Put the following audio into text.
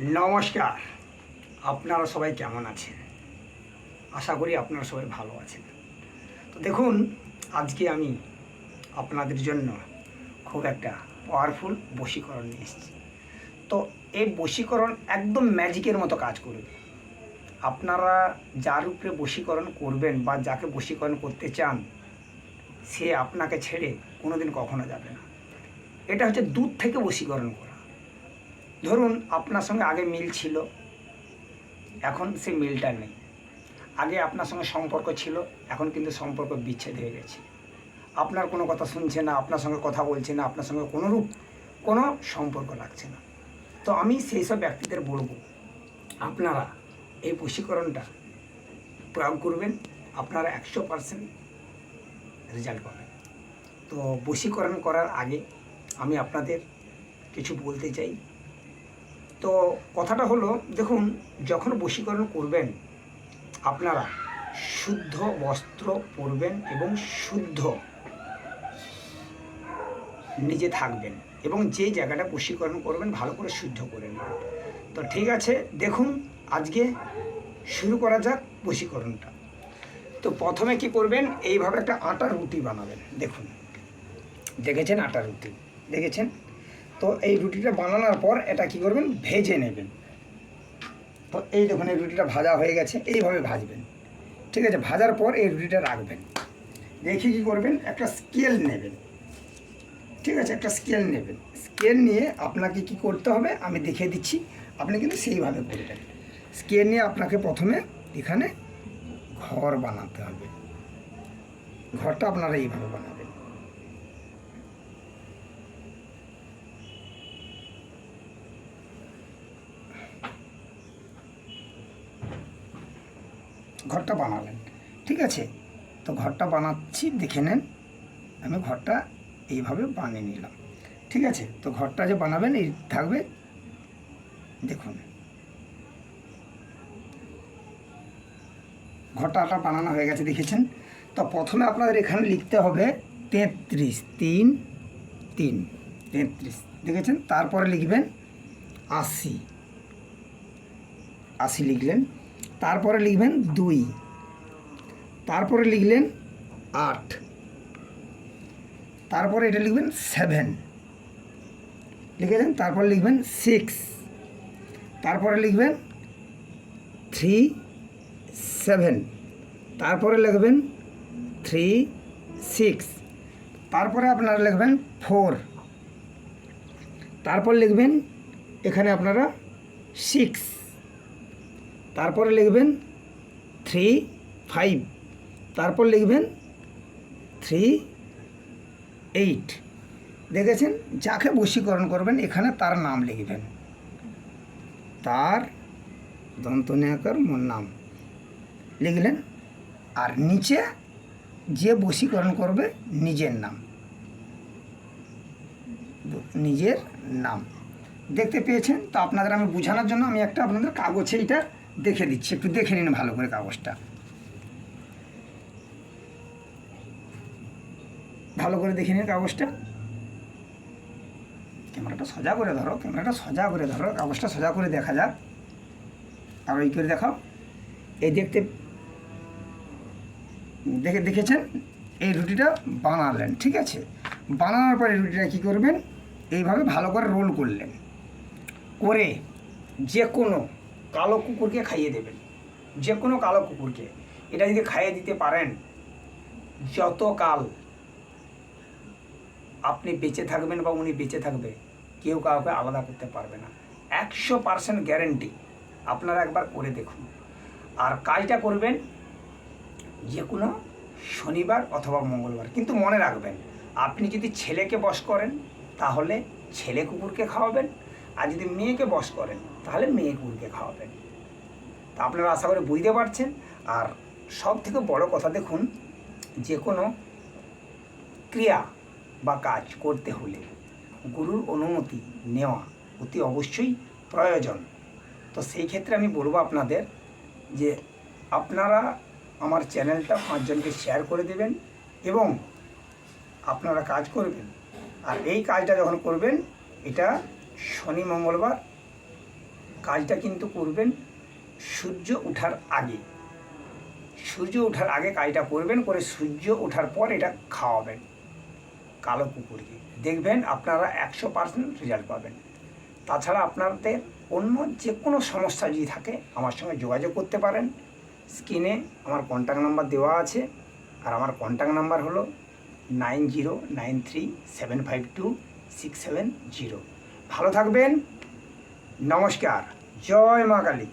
নমস্কার। আপনারা সবাই কেমন আছেন? আশা করি আপনারা সবাই ভালো আছেন। তো দেখুন, আজকে আমি আপনাদের জন্য খুব একটা পাওয়ারফুল বশীকরণ নিয়ে এসেছি। তো এই বশীকরণ একদম ম্যাজিকের মতো কাজ করবে। আপনারা যার উপরে বশীকরণ করবেন বা যাকে বশীকরণ করতে চান, সে আপনাকে ছেড়ে কোনোদিন কখনো যাবে না। এটা হচ্ছে দূর থেকে বশীকরণ করা। ধরুন আপনার সঙ্গে আগে মিল ছিল, এখন সে মিলটা নেই। আগে আপনার সঙ্গে সম্পর্ক ছিল, এখন কিন্তু সম্পর্ক বিচ্ছেদ হয়ে গেছে। আপনার কোনো কথা শুনছে না, আপনার সঙ্গে কথা বলছে না, আপনার সঙ্গে কোনোরূপ কোনো সম্পর্ক লাগছে না। তো আমি সেই সব ব্যক্তিদের বলব, আপনারা এই বশীকরণটা প্রয়োগ করবেন, আপনারা একশো পারসেন্ট রেজাল্ট পাবেন। তো বশীকরণ করার আগে আমি আপনাদের কিছু বলতে চাই। তো কথাটা হলো, দেখুন, যখন বশীকরণ করবেন, আপনারা শুদ্ধ বস্ত্র পরবেন এবং শুদ্ধ নিজে থাকবেন এবং যে জায়গাটা বশীকরণ করবেন, ভালো করে শুদ্ধ করে নেবেন। তো ঠিক আছে, দেখুন, আজকে শুরু করা যাক বশীকরণটা। তো প্রথমে কি করবেন, এইভাবে একটা আটার রুটি বানাবেন। দেখুন, দেখেছেন আটার রুটি? দেখেছেন? তো এই রুটিটা বানানোর পর এটা কি করবেন? ভেজে নেবেন। তো এই দেখুন, এই রুটিটা ভাজা হয়ে গেছে, এইভাবে ভাজবেন। ঠিক আছে, ভাজার পর এই রুটিটা রাখবেন। রেখে কী করবেন? একটা স্কেল নেবেন। ঠিক আছে, একটা স্কেল নেবেন। স্কেল নিয়ে আপনাকে কি করতে হবে? আমি দেখিয়ে দিচ্ছি। আপনি কিন্তু সেইভাবে করবেন স্কেল নিয়ে আপনাকে প্রথমে এখানে ঘর বানাতে হবে। ঘরটা আপনারা এইভাবে বানাবেন। ঘরটা বানালেন। ঠিক আছে? তো ঘরটা বানাচ্ছি, দেখে নেন। আমি ঘরটা এইভাবে বানিয়ে নিলাম। ঠিক আছে? তো ঘরটা যে বানাবেন, এই থাকবে। দেখুন। ঘরটাটা বানানো হয়ে গেছে, দেখেছেন? তো প্রথমে আপনাদের এখানে লিখতে হবে তেত্রিশ, তিন তিন, তেত্রিশ। দেখেছেন? তারপরে লিখবেন আশি। আশি লিখলেন। তারপরে লিখবেন দুই। তারপরে লিখলেন আট। তারপরে এটা লিখবেন সেভেন। লিখেছেন তারপরে লিখবেন সিক্স। তারপরে লিখবেন থ্রি সেভেন। তারপরে লিখবেন থ্রি সিক্স। তারপরে আপনারা লিখবেন ফোর। তারপর লিখবেন এখানে আপনারা সিক্স। তারপরে লিখবেন থ্রি ফাইভ। তারপর লিখবেন থ্রি এইট। দেখেছেন? যাকে বশীকরণ করবেন, এখানে তার নাম লিখবেন। তার দন্তনিয়াকার মোর নাম। লিখলেন, আর নিচে যে বশীকরণ করবে, নিজের নাম। নিজের নাম। দেখতে পেয়েছেন? তো আপনাদের আমি বোঝানোর জন্য আমি একটা আপনাদের কাগজে এটা দেখে দিচ্ছি একটু দেখে নিন ভালো করে কাগজটা। ভালো করে দেখে নিন কাগজটা। ক্যামেরাটা সোজা করে ধরো, ক্যামেরাটা সোজা করে ধরো, কাগজটা সোজা করে দেখা যাক। আর ওই করে দেখাও। এই দেখতে, দেখে, দেখেছেন? এই রুটিটা বানালেন, ঠিক আছে? বানানোর পরে রুটিটা কী করবেন? এইভাবে ভালো করে রোল করলেন। করে যে কোনো কালো কুকুরকে খাইয়ে দেবেন যে কোনো কালো কুকুরকে। এটা যদি খাইয়ে দিতে পারেন যত কাল আপনি বেঁচে থাকবেন বা উনি বেঁচে থাকবে, কেউ কাউকে আলাদা করতে পারবে না। একশো পার্সেন্ট গ্যারেন্টি আপনারা একবার করে দেখুন। আর কাজটা করবেন যে কোনো শনিবার অথবা মঙ্গলবার। কিন্তু মনে রাখবেন, আপনি যদি ছেলেকে বশ করেন, তাহলে ছেলে কুকুরকে খাওয়াবেন আর যদি মেয়েকে বশ করেন, তাহলে মেয়ে কুকুরকে খাওয়াবেন। তা আপনারা আশা করে বুঝতে পারছেন। আর সব থেকে বড় কথা দেখুন, যে কোনো ক্রিয়া বা কাজ করতে হলে গুরুর অনুমতি নেওয়া অতি অবশ্যই প্রয়োজন। তো সেই ক্ষেত্রে আমি বলব আপনাদের যে আপনারা আমার চ্যানেলটা পাঁচজনকে শেয়ার করে দেবেন এবং আপনারা কাজ করবেন। আর এই কাজটা যখন করবেন, এটা শনি মঙ্গলবার কাজটা কিন্তু করবেন সূর্য ওঠার আগে। সূর্য ওঠার আগে কাজটা করবেন করে সূর্য ওঠার পর এটা খাওয়াবেন কালো কুকুরকে দেখবেন আপনারা একশো পার্সেন্ট রেজাল্ট পাবেন। তাছাড়া আপনাদের অন্য যে কোনো সমস্যা যদি থাকে, আমার সঙ্গে যোগাযোগ করতে পারেন। স্ক্রিনে আমার কন্ট্যাক্ট নাম্বার দেওয়া আছে, আর আমার কন্ট্যাক্ট নাম্বার হলো nine zero nine three seven five two six seven zero. ভালো থাকবেন। নমস্কার। জয় মা কালী।